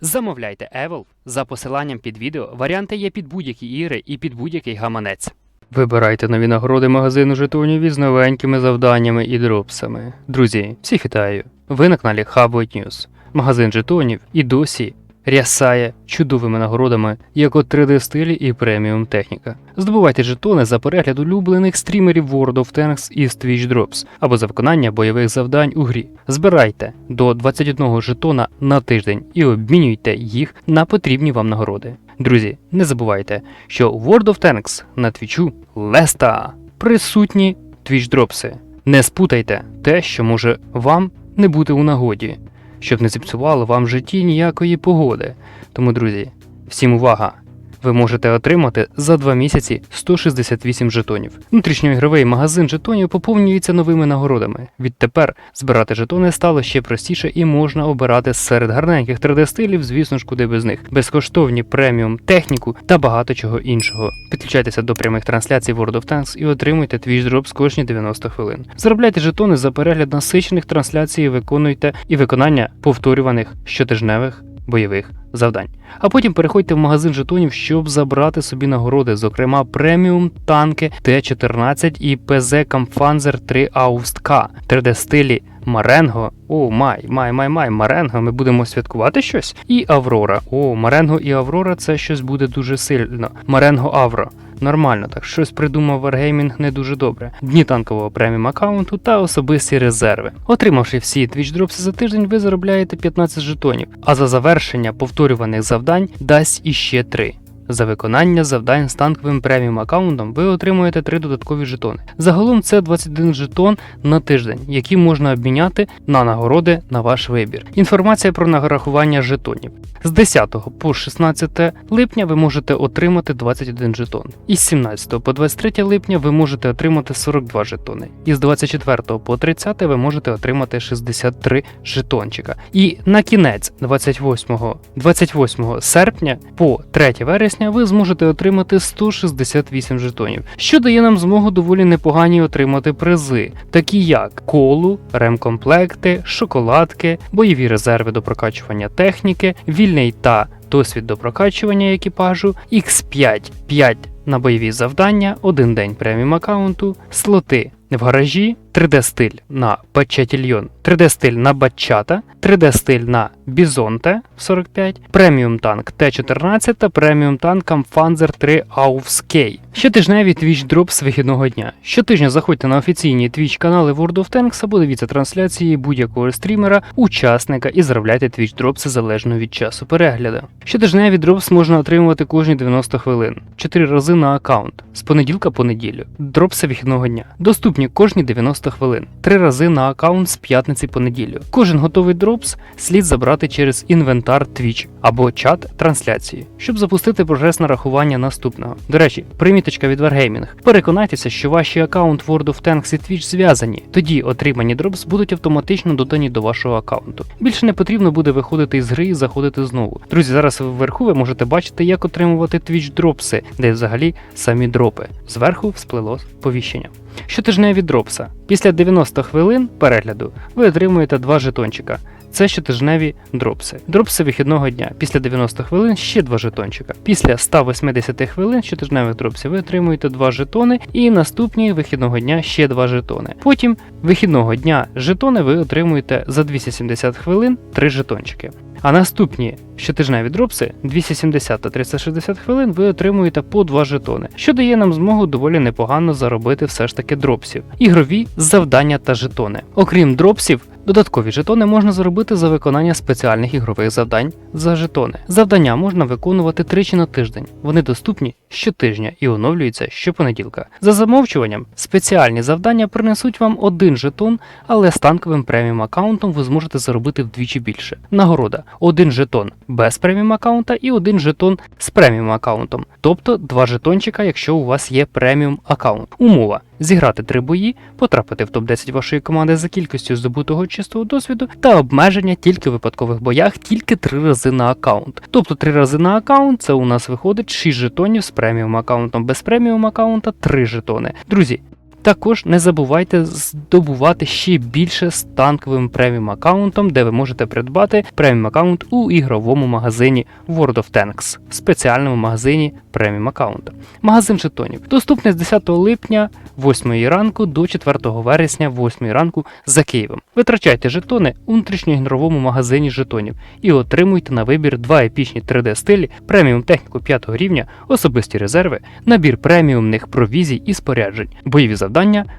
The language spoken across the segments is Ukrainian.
Замовляйте Evil за посиланням під відео. Варіанти є під будь-які ігри і під будь-який гаманець. Вибирайте нові нагороди магазину жетонів із новенькими завданнями і дропсами. Друзі, всіх вітаю! Ви на каналі Hubway News. Магазин жетонів і досі рясає чудовими нагородами, як от 3D-стилі і преміум техніка. Здобувайте жетони за перегляд улюблених стрімерів World of Tanks із Twitch Drops або за виконання бойових завдань у грі. Збирайте до 21 жетона на тиждень і обмінюйте їх на потрібні вам нагороди. Друзі, не забувайте, що World of Tanks на твічу Леста присутні Twitch Дропси. Не спутайте те, що може вам не бути у нагоді, щоб не зіпсувало вам в житті ніякої погоди. Тому, друзі, всім увага! Ви можете отримати за 2 місяці 168 жетонів. Внутрішньоігровий магазин жетонів поповнюється новими нагородами. Відтепер збирати жетони стало ще простіше і можна обирати серед гарненьких 3D-стилів, звісно ж, куди без них, безкоштовні преміум техніку та багато чого іншого. Підключайтеся до прямих трансляцій World of Tanks і отримуйте Twitch Drops кожні 90 хвилин. Заробляйте жетони за перегляд насичених трансляцій, виконуйте і виконання повторюваних щотижневих бойових завдань. А потім переходьте в магазин жетонів, щоб забрати собі нагороди, зокрема преміум танки Т-14 і ПЗ Камфанзер 3 Аустка, 3D стилі Маренго. О, май, май, май, май, Маренго. Ми будемо святкувати щось. І Аврора. О, Маренго і Аврора це щось буде дуже сильно. Маренго Авро. Нормально, так щось придумав Wargaming не дуже добре. Дні танкового преміум аккаунту та особисті резерви. Отримавши всі Twitch дропси за тиждень, ви заробляєте 15 жетонів, а за завершення повторюваних завдань дасть іще 3. За виконання завдань з танковим преміум аккаунтом ви отримуєте 3 додаткові жетони. Загалом це 21 жетон на тиждень, які можна обміняти на нагороди на ваш вибір. Інформація про нарахування жетонів. З 10 по 16 липня ви можете отримати 21 жетон. Із 17 по 23 липня ви можете отримати 42 жетони. Із 24 по 30 ви можете отримати 63 жетончика. І на кінець 28, 28 серпня по 3 вересня ви зможете отримати 168 жетонів, що дає нам змогу доволі непогані отримати призи, такі як колу, ремкомплекти, шоколадки, бойові резерви до прокачування техніки, вільний та досвід до прокачування екіпажу, X5 5 на бойові завдання, один день преміум аккаунту, слоти в гаражі, 3D стиль на Бачатільйон, 3D стиль на Батчата, 3D стиль на Бізонте 45, преміум танк Т-14 та преміум танк Kampfpanzer 3 Ауфскей. Щотижневі Drops з вихідного дня. Щотижня заходьте на офіційні Twitch канали World of Tanks або дивіться трансляції будь-якого стрімера, учасника і заробляйте Twitch Drops залежно від часу перегляду. Щотижневі Drops можна отримувати кожні 90 хвилин, 4 рази на аккаунт, з понеділка по неділю. Дропси вихідного дня. Доступні кожні 90 хвилин, 3 рази на аккаунт з п'ятниці по неділю. Кожен готовий дропс слід забрати через інвентар Twitch або чат трансляції, щоб запустити прогрес нарахування наступного. До речі, приміточка від Wargaming. Переконайтеся, що ваші аккаунт World of Tanks і Twitch зв'язані. Тоді отримані дропс будуть автоматично додані до вашого аккаунту. Більше не потрібно буде виходити із гри і заходити знову. Друзі, зараз вверху ви можете бачити, як отримувати Twitch дропси, де взагалі самі дропи. Зверху всплило сповіщення. Щотижневі дропса. Після 90 хвилин перегляду ви отримуєте два жетончика. Це щотижневі дропси. Дропси вихідного дня. Після 90 хвилин ще два жетончика. Після 180 хвилин щотижневих дропсів ви отримуєте два жетони, і наступні вихідного дня ще два жетони. Потім вихідного дня жетони ви отримуєте за 270 хвилин три жетончики. А наступні щотижневі дропси 270 та 360 хвилин ви отримуєте по 2 жетони, що дає нам змогу доволі непогано заробити все ж таки дропсів, ігрові завдання та жетони. Окрім дропсів, Додаткові жетони можна заробити за виконання спеціальних ігрових завдань за жетони. Завдання можна виконувати тричі на тиждень. Вони доступні щотижня і оновлюються щопонеділка. За замовчуванням, спеціальні завдання принесуть вам один жетон, але з танковим преміум аккаунтом ви зможете заробити вдвічі більше. Нагорода: один жетон без преміум аккаунта і один жетон з преміум аккаунтом, тобто два жетончика, якщо у вас є преміум аккаунт. Умова: зіграти три бої, потрапити в топ-10 вашої команди за кількістю здобутого чистого досвіду та обмеження тільки в випадкових боях, тільки три рази на аккаунт. Тобто три рази на аккаунт це у нас виходить 6 жетонів з преміум аккаунтом, без преміум аккаунта 3 жетони. Друзі. Також не забувайте здобувати ще більше з танковим преміум аккаунтом, де ви можете придбати преміум аккаунт у ігровому магазині World of Tanks, в спеціальному магазині преміум аккаунту. Магазин жетонів доступний з 10 липня 8 ранку до 4 вересня 8 ранку за Києвом. Витрачайте жетони у внутрішньоігровому магазині жетонів і отримуйте на вибір два епічні 3D стилі, преміум техніку 5 рівня, особисті резерви, набір преміумних провізій і споряджень, бойові завдання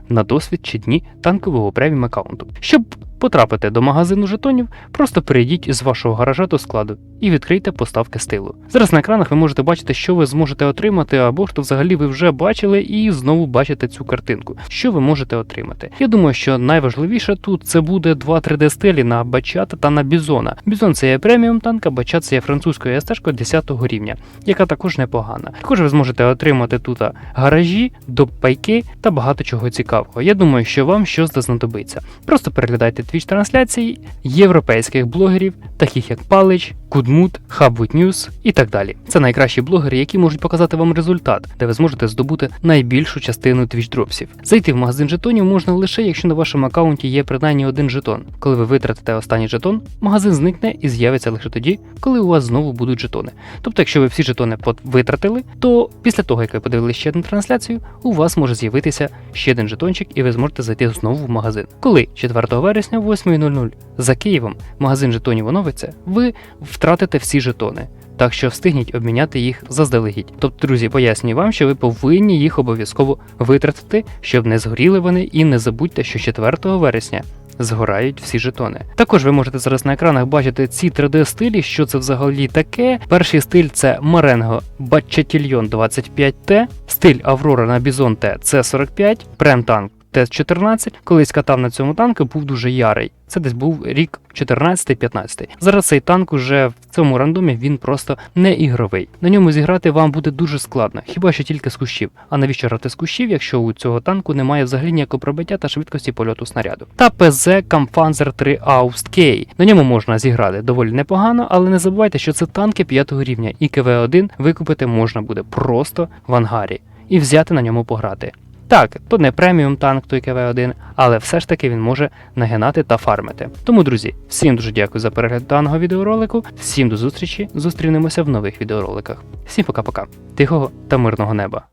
на досвід чи дні танкового преміум аккаунту. Щоб потрапити до магазину жетонів, просто перейдіть з вашого гаража до складу і відкрийте поставки стилу. Зараз на екранах ви можете бачити, що ви зможете отримати, або то взагалі ви вже бачили і знову бачите цю картинку. Що ви можете отримати? Я думаю, що найважливіше тут це буде два 3D стилі на Бачата та на Бізона. Бізон це є преміум танк, а Бачат це є французькою СТ 10 рівня, яка також непогана. Також ви зможете отримати тут гаражі, допайки та багато чого цікавого. Я думаю, що вам щось знадобиться. Просто переглядайте твіч трансляції європейських блогерів, таких як Палич, Кудмут, Хабвуд News і так далі. Це найкращі блогери, які можуть показати вам результат, де ви зможете здобути найбільшу частину твіч-дропсів. Зайти в магазин жетонів можна лише, якщо на вашому аккаунті є принаймні один жетон. Коли ви витратите останній жетон, магазин зникне і з'явиться лише тоді, коли у вас знову будуть жетони. Тобто, якщо ви всі жетони витратили, то після того, як ви подивилися ще одну трансляцію, у вас може з'явитися ще один жетончик, і ви зможете зайти знову в магазин. Коли 4 вересня о 8.00 за Києвом магазин жетонів оновиться, ви втратите всі жетони. Так що встигніть обміняти їх заздалегідь. Тобто, друзі, пояснюю вам, що ви повинні їх обов'язково витратити, щоб не згоріли вони, і не забудьте, що 4 вересня згорають всі жетони. Також ви можете зараз на екранах бачити ці 3D стилі, що це взагалі таке. Перший стиль це Marengo Bachatillon 25T, стиль Аврора на Bison T C45, Прем танк Т-14. Колись катав на цьому танку, був дуже ярий. Це десь був рік 14-15. Зараз цей танк уже в цьому рандомі він просто не ігровий. На ньому зіграти вам буде дуже складно, хіба що тільки з кущів. А навіщо грати з кущів, якщо у цього танку немає взагалі ніякого пробиття та швидкості польоту снаряду? Та ПЗ Kampfpanzer 3 Aust K. На ньому можна зіграти доволі непогано, але не забувайте, що це танки 5 рівня, і КВ-1 викупити можна буде просто в ангарі і взяти на ньому пограти. Так, то не преміум танк той КВ-1, але все ж таки він може нагинати та фармити. Тому, друзі, всім дуже дякую за перегляд даного відеоролику. Всім до зустрічі. Зустрінемося в нових відеороликах. Всім пока-пока. Тихого та мирного неба.